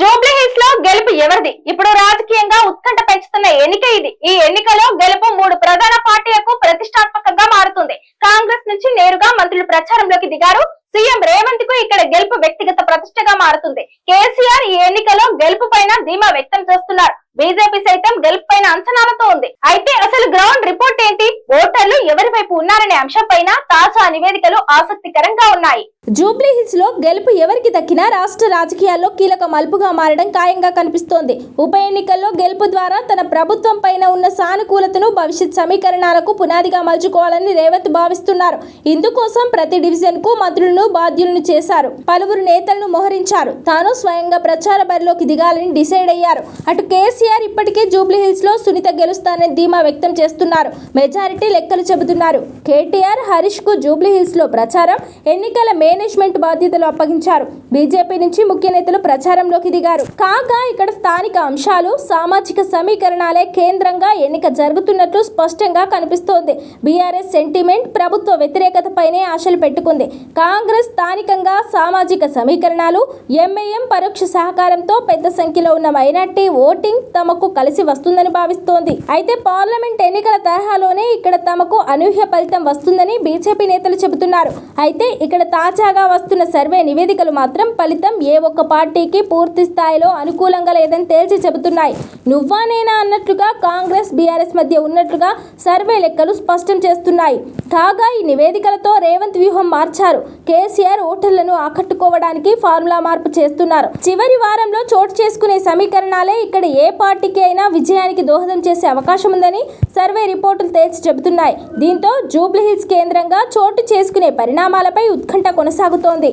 Jubilee హిల్స్లో గెలుపు ఎవరిది? ఇప్పుడు రాజకీయంగా ఉత్కంఠ పెంచుతున్న ఎన్నిక ఇది. ఈ ఎన్నికలో గెలుపు మూడు ప్రధాన పార్టీలకు ప్రతిష్టాత్మకంగా మారుతుంది. కాంగ్రెస్ నుంచి నేరుగా మంత్రులు ప్రచారంలోకి దిగారు. సీఎం రేవంత్కు ఇక్కడ గెలుపు వ్యక్తిగత ప్రతిష్టగా మారుతుంది. కేసీఆర్ ఈ ఎన్నికలో గెలుపు పైన ధీమా వ్యక్తం చేస్తున్నారు. బీజేపీ సైతం గెలుపు పైన అంచనాలతో ఉంది. అయితే అసలు గ్రౌండ్ రిపోర్ట్ ఏంటి? ఓటర్లు ఎవరి వైపు ఉన్నారనే అంశం పైన తాజా నివేదికలు ఆసక్తికరంగా ఉన్నాయి. జూబ్లీహిల్స్లో గెలుపు ఎవరికి దక్కినా రాష్ట్ర రాజకీయాల్లో కీలక మలుపుగా మారడం ఖాయంగా కనిపిస్తోంది. ఉప ఎన్నికల్లో గెలుపు ద్వారా తన ప్రభుత్వం పైన ఉన్న సానుకూలతను భవిష్యత్ సమీకరణాలకు పునాదిగా మలుచుకోవాలని రేవంత్ భావిస్తున్నారు. ఇందుకోసం ప్రతి డివిజన్కు మంత్రులను బాధ్యులను చేశారు. పలువురు నేతలను మోహరించారు. తాను స్వయంగా ప్రచార బరిలోకి దిగాలని డిసైడ్ అయ్యారు. అటు కేసీఆర్ ఇప్పటికే జూబ్లీహిల్స్లో సునీత గెలుస్తానని ధీమా వ్యక్తం చేస్తున్నారు. మెజారిటీ లెక్కలు చెబుతున్నారు. కేటీఆర్ హరీష్కు జూబ్లీహిల్స్లో ప్రచారం ఎన్నికల మే మేనేజ్మెంట్ బాధ్యతలు అప్పగించారు. బీజేపీ నుంచి ముఖ్య నేతలు ప్రచారంలోకి దిగారు. కాగా ఇక్కడ స్థానిక అంశాలు సామాజిక సమీకరణాలే కేంద్రంగా ఎన్నిక జరుగుతున్నట్లు స్పష్టంగా కనిపిస్తోంది. బీఆర్ఎస్ సెంటిమెంట్ ప్రభుత్వ వ్యతిరేకతపైనే ఆశలు పెట్టుకుంది. కాంగ్రెస్ స్థానికంగా సామాజిక సమీకరణాలు ఎంఏఎం పరోక్ష సహకారంతో పెద్ద సంఖ్యలో ఉన్న మైనార్టీ ఓటింగ్ తమకు కలిసి వస్తుందని భావిస్తోంది. అయితే పార్లమెంట్ ఎన్నికల తరహాలోనే ఇక్కడ తమకు అనూహ్య ఫలితం వస్తుందని బీజేపీ నేతలు చెబుతున్నారు. అయితే ఇక్కడ తాజా తాజాగా వస్తున్న సర్వే నివేదికలు మాత్రం ఫలితం ఏ ఒక్క పార్టీకి పూర్తి స్థాయిలో అనుకూలంగా లేదని తేల్చి చెబుతున్నాయి. నువ్వా నేనా అన్నట్లుగా కాంగ్రెస్ బీఆర్ఎస్ మధ్య ఉన్నట్లుగా సర్వే లెక్కలు స్పష్టం చేస్తున్నాయి. కాగా ఈ నివేదికలతో రేవంత్ వ్యూహం మార్చారు. కేసీఆర్ ఓటర్లను ఆకట్టుకోవడానికి ఫార్ములా మార్పు చేస్తున్నారు. చివరి వారంలో చోటు చేసుకునే సమీకరణాలే ఇక్కడ ఏ పార్టీకి అయినా విజయానికి దోహదం చేసే అవకాశం ఉందని సర్వే రిపోర్టులు తేల్చి చెబుతున్నాయి. దీంతో జూబ్లీహిల్స్ కేంద్రంగా చోటు చేసుకునే పరిణామాలపై ఉత్కంఠ కొనసాగుతోంది.